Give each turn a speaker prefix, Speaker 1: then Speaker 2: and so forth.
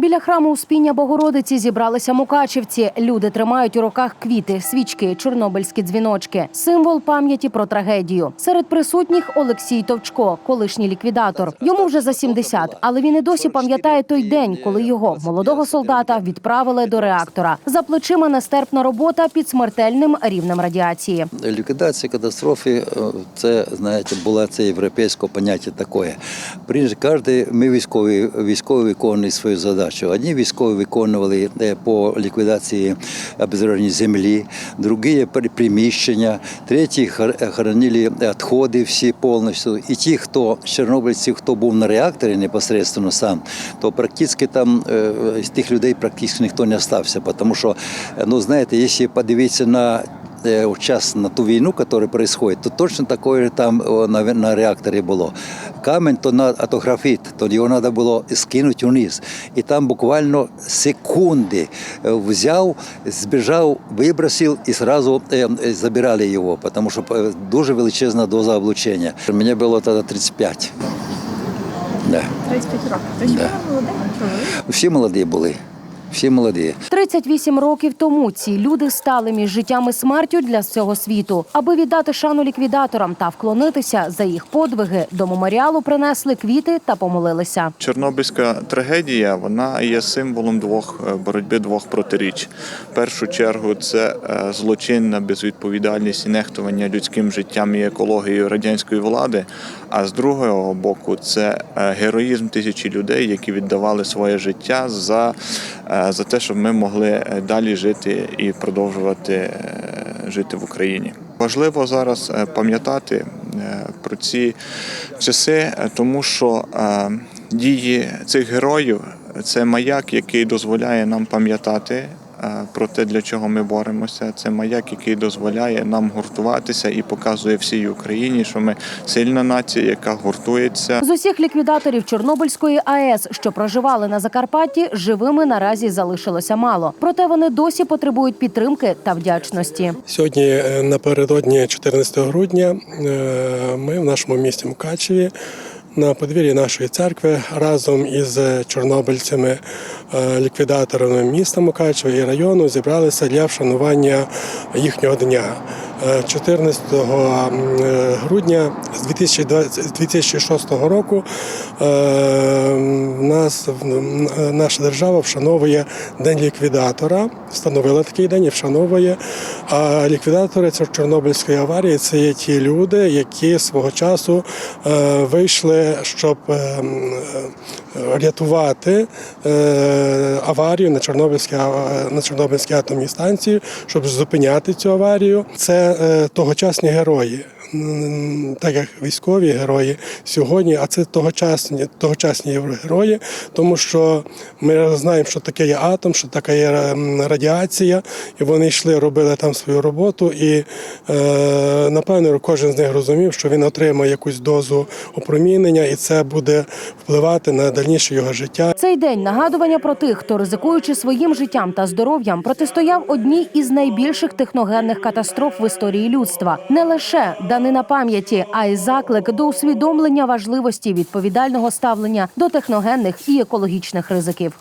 Speaker 1: Біля храму Успіння Богородиці зібралися мукачівці. Люди тримають у руках квіти, свічки, чорнобильські дзвіночки, символ пам'яті про трагедію. Серед присутніх Олексій Товчко, колишній ліквідатор. Йому вже за 70, але він і досі пам'ятає той день, коли його молодого солдата відправили до реактора. За плечима нестерпна робота під смертельним рівнем радіації.
Speaker 2: Ліквідація катастрофи е, це знаєте, було це європейське поняття таке. Прежде кожен, ми військові, військові виконують свою задачу. Одні військові виконували е, по ліквідації обеззараження землі, другі при- приміщення, треті хор- хоронили відходи всі повністю. І ті, хто з чорнобильців, хто був на реакторі непосредственно сам, то практично там е, з тих людей практично ніхто не остався, тому що, е, ну знаєте, якщо подивитися на э, час на ту війну, яка происходит, то точно такое же там на, на реакторі було. Камінь то на а то то його треба було скинути вниз. І там буквально секунди е, взяв, збіжав, вибросив і одразу забирали його, тому що дуже величезна доза облучення. Мені було тоді 35. Да.
Speaker 3: 35 років. Тобто
Speaker 2: Да.
Speaker 3: ви.
Speaker 2: Всі молоді були. Всі молоді.
Speaker 1: 38 років тому ці люди стали між життям і смертю для всього світу. Аби віддати шану ліквідаторам та вклонитися за їх подвиги, до меморіалу принесли квіти та помолилися.
Speaker 4: Чорнобильська трагедія вона є символом двох е, боротьби двох протиріч. В першу чергу це е, злочинна безвідповідальність і нехтування людським життям і екологією радянської влади. А з другого боку, це е, героїзм тисячі людей, які віддавали своє життя за, е, за те, щоб ми могли е, далі жити і продовжувати е, жити в Україні. Важливо зараз е, пам'ятати е, про ці часи, е, тому що е, дії цих героїв це маяк, який дозволяє нам пам'ятати. Е, Про те, для чого ми боремося, це маяк, який дозволяє нам гуртуватися і показує всій Україні, що ми сильна нація, яка гуртується.
Speaker 1: З усіх ліквідаторів Чорнобильської АЕС, що проживали на Закарпатті, живими наразі залишилося мало. Проте вони досі потребують підтримки та вдячності.
Speaker 5: Сьогодні е, напередодні 14 грудня е, ми в нашому місті Мукачеві на подвір'ї нашої церкви разом із чорнобильцями, е, ліквідаторами міста Мукачева і району зібралися для вшанування їхнього дня. Е, 14 е, грудня 2020 з 2006 року е, нас наша держава вшановує День ліквідатора, встановила такий день і вшановує. А ліквідатори це Чорнобильської аварії це є ті люди, які свого часу е, вийшли, щоб е, м, е, рятувати е, аварію на Чорнобильській на Чорнобильській атомній станції, щоб зупиняти цю аварію. Це тогочасні герої. Так як військові герої сьогодні, а це тогочасні, тогочасні герої, тому що ми знаємо, що таке є атом, що така є радіація, і вони йшли, робили там свою роботу, і е, напевно кожен з них розумів, що він отримає якусь дозу опромінення, і це буде впливати на дальніше його життя.
Speaker 1: Цей день нагадування про тих, хто ризикуючи своїм життям та здоров'ям, протистояв одній із найбільших техногенних катастроф в історії людства. Не лише данина пам'яті, а й заклик до усвідомлення важливості відповідального ставлення до техногенних і екологічних ризиків.